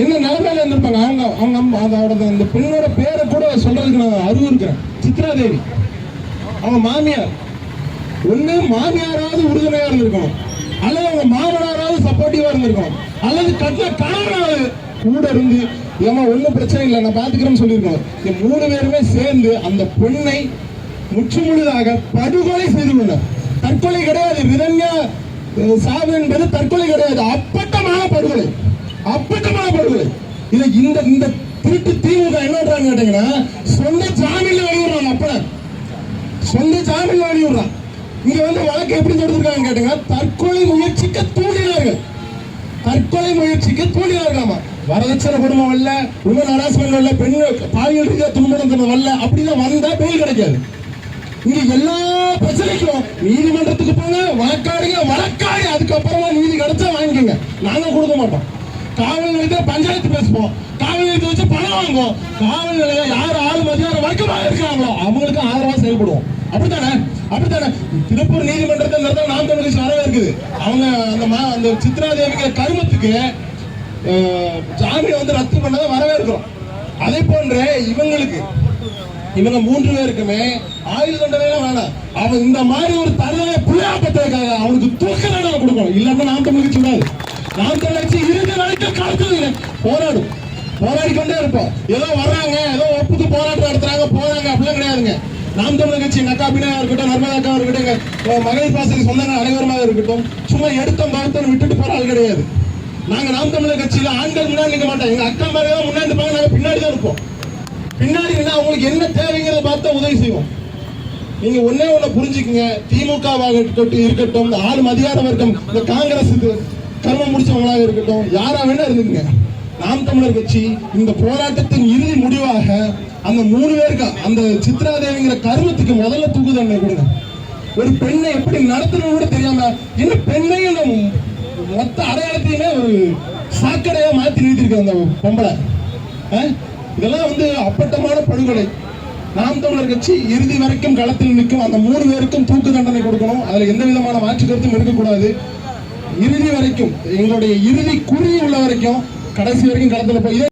என்ன நிலைமையில இருந்திருப்பாங்க? அவங்க அவங்க அம்மா அதோட அந்த பெண்ணோட பேரை கூட சொல்றதுக்கு நான் அறிவு இருக்கிறேன். சித்ரா தேவி அவங்க மாமியார். ஒண்ணு மாமியாராவது உறுதுணையா இருந்திருக்கணும். அல்லது அவங்க மாமனாராவது சப்போர்ட்டிவா இருந்திருக்கணும். அல்லது கட்டின கணவனாவது கூட இருந்து ஏமா ஒண்ணும் பிரச்சனை இல்லை நான் பாத்துக்கிறேன்னு சொல்லியிருக்கோம் இந்த மூணு பேருமே சேர்ந்து அந்த பெண்ணை முற்றுமுழுதாக படுகொலை செய்து கொண்டார் தற்கொலை கிடையாது. விதன்யா சாவு என்பது தற்கொலை கிடையாது. அப்பட்டமான படுகொலை. அப்படிமா படுகொலை இதை இந்த இந்த திருட்டு திமுக என்ன கேட்டீங்கன்னா சொந்த ஜாமீன்ல வெளியிடுறாங்க அப்ப. சொந்த ஜாமீன்ல வெளியிடுறான் இங்க வந்து வழக்கு எப்படி தொடுத்திருக்காங்க கேட்டீங்கன்னா தற்கொலை முயற்சிக்க தூண்டினார்கள். தற்கொலை முயற்சிக்கு தூண்டினார்களாமா வரதட்சணை குடும்பம் வரல உமன் ஹராஸ்மெண்ட் வரல பெண் பாலியல் ரீதியா துன்புறுத்தல் வரல அப்படிதான் வந்தா பெயில் கிடைக்காது. இங்க எல்லா பிரச்சனைக்கும் நீதிமன்றத்துக்கு போங்க வழக்காடுங்க வழக்காடு. அதுக்கப்புறமா நீதி கிடைச்சா வாங்கிக்கோங்க. நாங்க கொடுக்க மாட்டோம். காவல் நிலையத்தில் பஞ்சாயத்து பேசுவோம். காவல் நிலையத்தை வச்சு பணம் வாங்குவோம். காவல் நிலையம் யார் ஆள் மதியாரம் வழக்கமாக இருக்கிறாங்களோ அவங்களுக்கு ஆதரவாக செயல்படுவோம். அப்படித்தானே? அப்படித்தானே? திருப்பூர் நீதிமன்றத்தில் நடந்த நாம் தமிழ் கட்சி இருக்குது. அவங்க அந்த மா- அந்த சித்ரா கருமத்துக்கு ஜாமீன் வந்து ரத்து பண்ணதை வரவேற்கிறோம். அதே போன்று இவங்களுக்கு இவங்க மூன்று பேருக்குமே ஆயுள் தண்டனை வேணாம். அவன் இந்த மாதிரி ஒரு தருணை புள்ளையாப்பத்திற்காக அவனுக்கு தூக்க தண்டனை கொடுக்கணும். இல்லைன்னா நாம் தமிழுக்கு சொல்லாது. நாம் தமிழ் இறுதி வரைக்கும் காலத்தில் போராடும் போராடி. கொண்டே இருப்போம். ஏதோ வர்றாங்க ஏதோ ஒப்புக்கு போராட்டம் நடத்துறாங்க போறாங்க அப்படிலாம் கிடையாதுங்க. நாம் தமிழர் கட்சி எங்க இருக்கட்டும் நர்மதா அக்கா இருக்கட்டும் மகளிர் பாசறை சொந்தங்கள் அனைவருமாக இருக்கட்டும் சும்மா எடுத்தோம் கருத்தம் விட்டுட்டு போற ஆள் கிடையாது. நாங்க நாம் தமிழர் கட்சியில ஆண்கள் முன்னாடி நிற்க மாட்டோம். எங்க அக்கா மாதிரி தான் முன்னாடி இருப்பாங்க நாங்க பின்னாடி தான் இருப்போம். பின்னாடி அவங்களுக்கு என்ன தேவைங்கிறத பார்த்து உதவி செய்வோம். நீங்க ஒன்னே ஒண்ணு புரிஞ்சுக்கங்க. திமுகவாக இருக்கட்டும் இருக்கட்டும் இந்த ஆளும் அதிகார வர்க்கம் இந்த காங்கிரஸ் கர்மம் முடிச்சவங்களாக இருக்கட்டும் யாரா வேணா இருந்துங்க நாம் தமிழர் கட்சி இந்த போராட்டத்தின் இறுதி முடிவாக அந்த மூணு பேருக்கு அந்த சித்ரா தேவிங்கிற கர்மத்துக்கு முதல்ல தூக்கு தண்டனை கொடுங்க. ஒரு பெண்ணை எப்படி நடத்தணும் கூட தெரியாம இன்னும் பெண்ணையும் மொத்த அடையாளத்தையுமே ஒரு சாக்கடையா மாத்தி நிறுத்திருக்கு அந்த பொம்பளை. இதெல்லாம் வந்து அப்பட்டமான படுகொலை. நாம் தமிழர் கட்சி இறுதி வரைக்கும் களத்தில் நிற்கும் அந்த மூணு பேருக்கும் தூக்கு தண்டனை கொடுக்கணும். அதுல எந்த விதமான மாற்று கருத்தும் இருக்கக்கூடாது. இறுதி வரைக்கும் எங்களுடைய இறுதி குறி உள்ள வரைக்கும் கடைசி வரைக்கும் களத்தில் போய் இதே